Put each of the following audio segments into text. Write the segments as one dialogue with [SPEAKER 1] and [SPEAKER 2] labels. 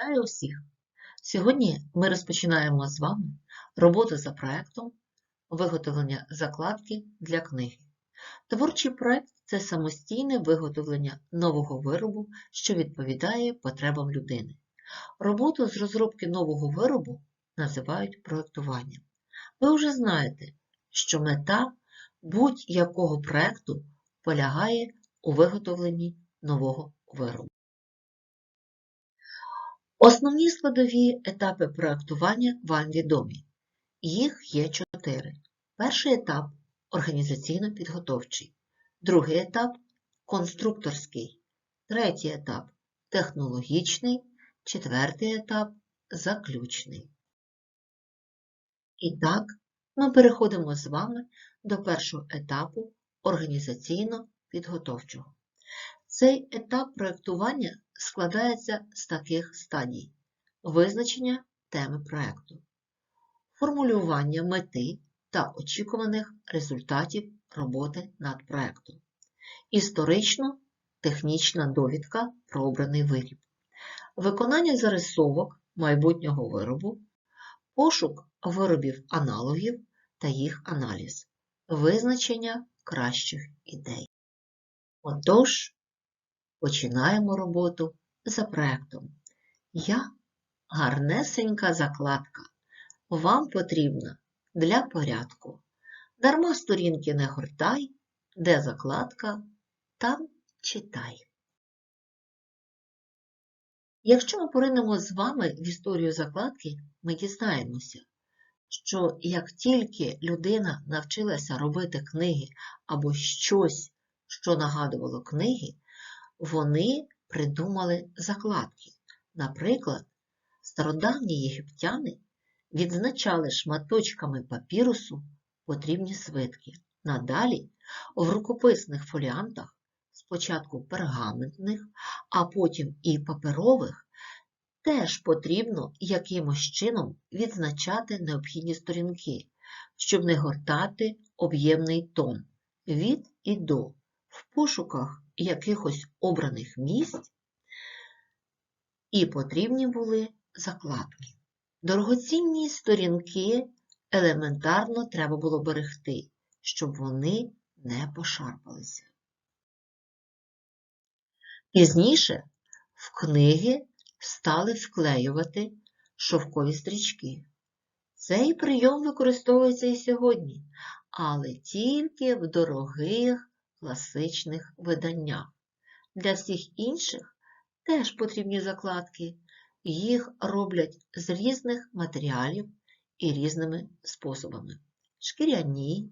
[SPEAKER 1] Вітаю усіх! Сьогодні ми розпочинаємо з вами роботу за проектом виготовлення закладки для книги. Творчий проект це самостійне виготовлення нового виробу, що відповідає потребам людини. Роботу з розробки нового виробу називають проектуванням. Ви вже знаєте, що мета будь-якого проекту полягає у виготовленні нового виробу. Основні складові етапи проектування вам відомі. Їх є чотири. Перший етап організаційно-підготовчий, другий етап конструкторський, третій етап технологічний, четвертий етап заключний. І так, ми переходимо з вами до першого етапу організаційно-підготовчого. Цей етап проєктування складається з таких стадій: визначення теми проєкту, формулювання мети та очікуваних результатів роботи над проєктом, історично-технічна довідка про обраний виріб, виконання зарисовок майбутнього виробу, пошук виробів аналогів та їх аналіз, визначення кращих ідей. Отож, починаємо роботу за проектом. Я гарнесенька закладка. Вам потрібна для порядку. Дарма сторінки не гортай, де закладка, там читай. Якщо ми поринемо з вами в історію закладки, ми дізнаємося, що як тільки людина навчилася робити книги або щось, що нагадувало книги, вони придумали закладки. Наприклад, стародавні єгиптяни відзначали шматочками папірусу потрібні свитки. Надалі в рукописних фоліантах, спочатку пергаментних, а потім і паперових, теж потрібно якимось чином відзначати необхідні сторінки, щоб не гортати об'ємний тон від і до в пошуках якихось обраних місць, і потрібні були закладки. Дорогоцінні сторінки елементарно треба було берегти, щоб вони не пошарпалися. Пізніше в книги стали вклеювати шовкові стрічки. Цей прийом використовується і сьогодні, але тільки в дорогих класичних виданнях. Для всіх інших теж потрібні закладки, їх роблять з різних матеріалів і різними способами: шкіряні,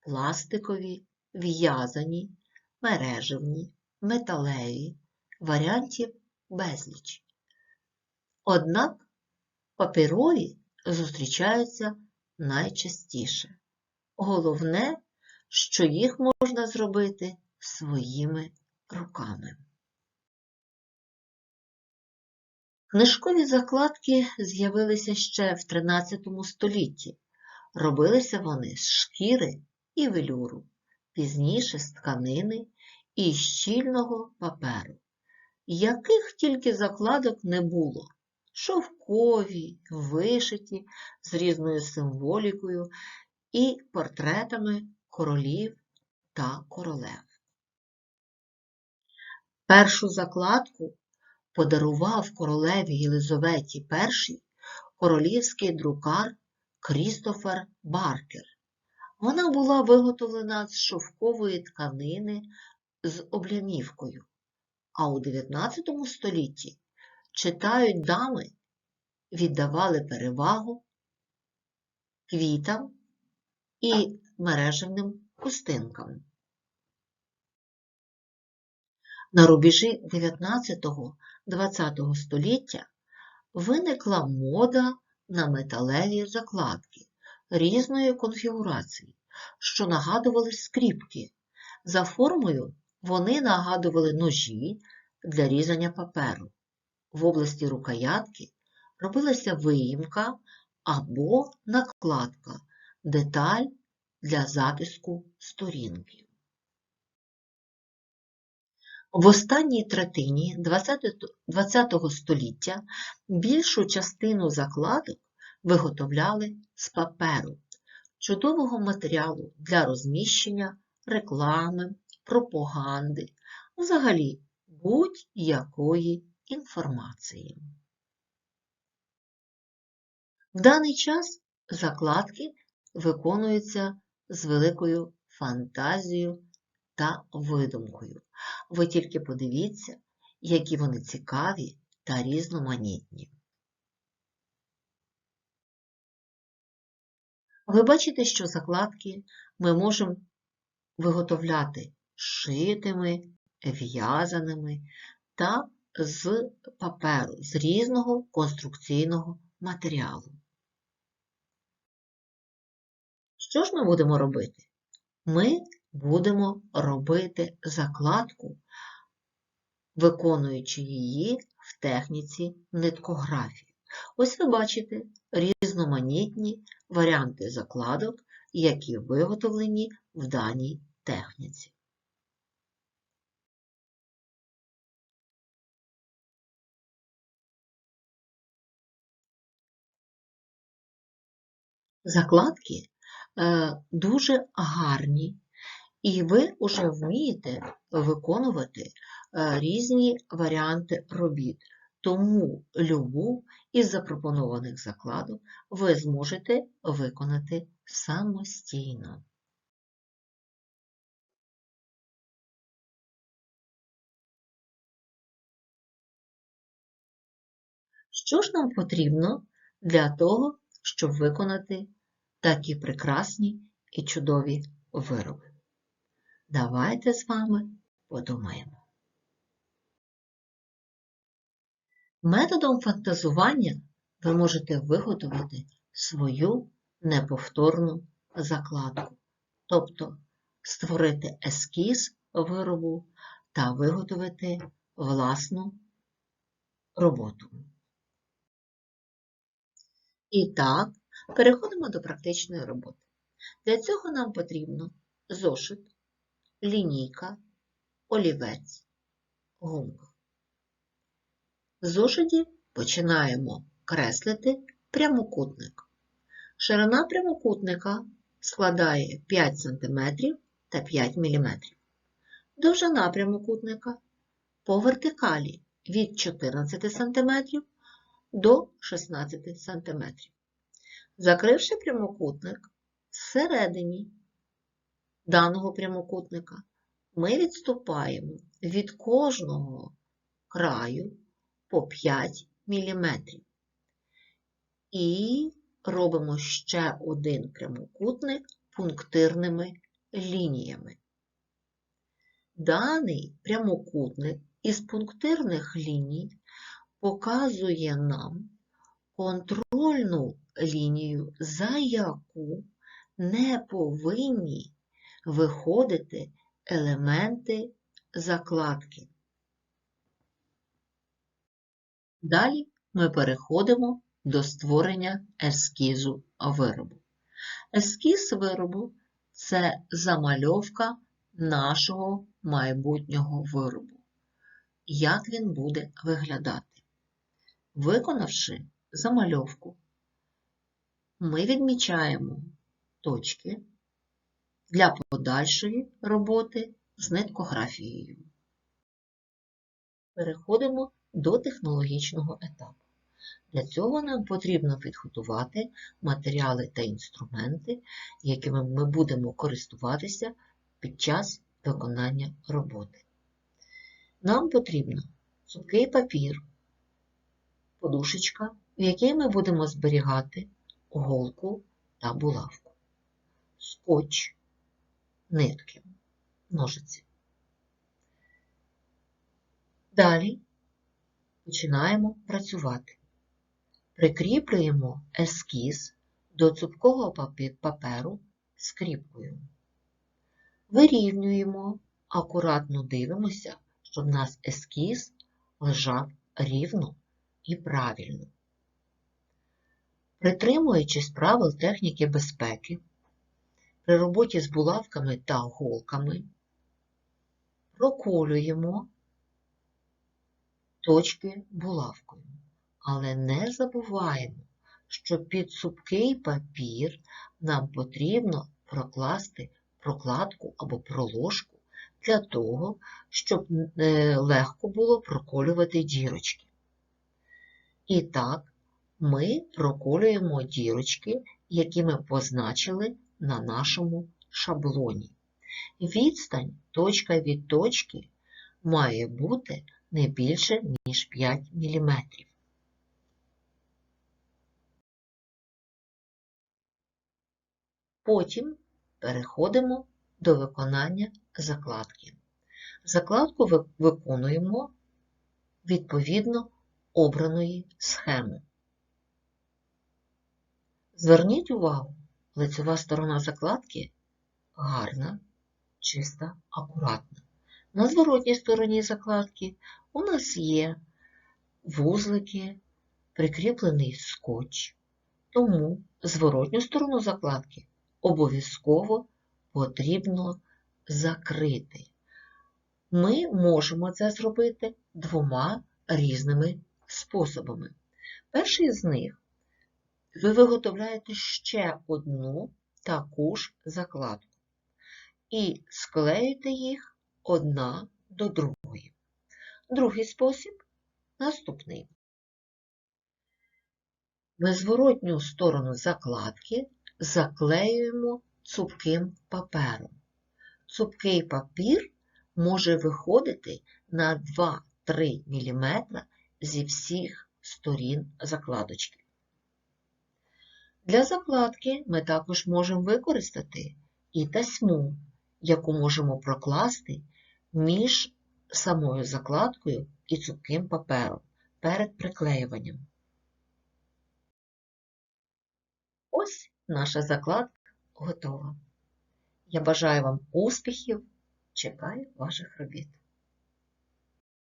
[SPEAKER 1] пластикові, в'язані, мережевні, металеві, варіантів безліч. Однак паперові зустрічаються найчастіше. Головне, що їх можна зробити своїми руками. Книжкові закладки з'явилися ще в 13 столітті. Робилися вони з шкіри і велюру, пізніше з тканини і щільного паперу. Яких тільки закладок не було шовкові, вишиті з різною символікою і портретами королів та королев. Першу закладку подарував королеві Єлизаветі І королівський друкар Крістофер Баркер. Вона була виготовлена з шовкової тканини з облямівкою, а у 19 столітті читають дами віддавали перевагу квітам і мережевним хустинкам. На рубежі 19-20 століття виникла мода на металеві закладки різної конфігурації, що нагадували скріпки. За формою вони нагадували ножі для різання паперу. В області рукоятки робилася виїмка або накладка, деталь для записку сторінки. В останній третині ХХ століття більшу частину закладок виготовляли з паперу, чудового матеріалу для розміщення реклами, пропаганди, взагалі будь-якої інформації. В даний час закладки виконуються з великою фантазією та видумкою. Ви тільки подивіться, які вони цікаві та різноманітні. Ви бачите, що закладки ми можемо виготовляти шитими, в'язаними та з паперу, з різного конструкційного матеріалу. Що ж ми будемо робити? Ми будемо робити закладку, виконуючи її в техніці ниткографії. Ось ви бачите різноманітні варіанти закладок, які виготовлені в даній техніці. Закладки дуже гарні, і ви вже вмієте виконувати е, різні варіанти робіт. Тому любу із запропонованих закладок ви зможете виконати самостійно. Що ж нам потрібно для того, щоб виконати такі прекрасні і чудові вироби? Давайте з вами подумаємо. Методом фантазування ви можете виготовити свою неповторну закладку, тобто створити ескіз виробу та виготовити власну роботу. І так, переходимо до практичної роботи. Для цього нам потрібно зошит, лінійка, олівець, гумка. В зошиті починаємо креслити прямокутник. Ширина прямокутника складає 5 см та 5 мм. Довжина прямокутника по вертикалі від 14 см до 16 см. Закривши прямокутник всередині даного прямокутника, ми відступаємо від кожного краю по 5 мм. І робимо ще один прямокутник пунктирними лініями. Даний прямокутник із пунктирних ліній показує нам контрольну лінію, за яку не повинні виходити елементи закладки. Далі ми переходимо до створення ескізу виробу. Ескіз виробу це замальовка нашого майбутнього виробу. Як він буде виглядати? Виконавши замальовку, ми відмічаємо точки для подальшої роботи з ниткографією. Переходимо до технологічного етапу. Для цього нам потрібно підготувати матеріали та інструменти, якими ми будемо користуватися під час виконання роботи. Нам потрібно сухий папір, подушечка, в якій ми будемо зберігати голку та булавку, скотч, нитки, ножиці. Далі починаємо працювати. Прикріплюємо ескіз до цупкого паперу скріпкою. Вирівнюємо, акуратно дивимося, щоб у нас ескіз лежав рівно і правильно. Притримуючись правил техніки безпеки, при роботі з булавками та голками, проколюємо точки булавкою. Але не забуваємо, що під цупкий папір нам потрібно прокласти прокладку або проложку для того, щоб е, легко було проколювати дірочки. І так, ми проколюємо дірочки, які ми позначили на нашому шаблоні. Відстань точка від точки має бути не більше, ніж 5 мм. Потім переходимо до виконання закладки. Закладку виконуємо відповідно обраної схеми. Зверніть увагу, лицева сторона закладки гарна, чиста, акуратна. На зворотній стороні закладки у нас є вузлики, прикріплений скотч. Тому зворотню сторону закладки обов'язково потрібно закрити. Ми можемо це зробити двома різними способами. Перший з них ви виготовляєте ще одну таку ж закладку і склеїте їх одна до другої. Другий спосіб наступний. Ми зворотню сторону закладки заклеюємо цупким папером. Цупкий папір може виходити на 2-3 мм зі всіх сторін закладочки. Для закладки ми також можемо використати і тасьму, яку можемо прокласти між самою закладкою і цупким папером перед приклеюванням. Ось наша закладка готова. Я бажаю вам успіхів, чекаю ваших робіт.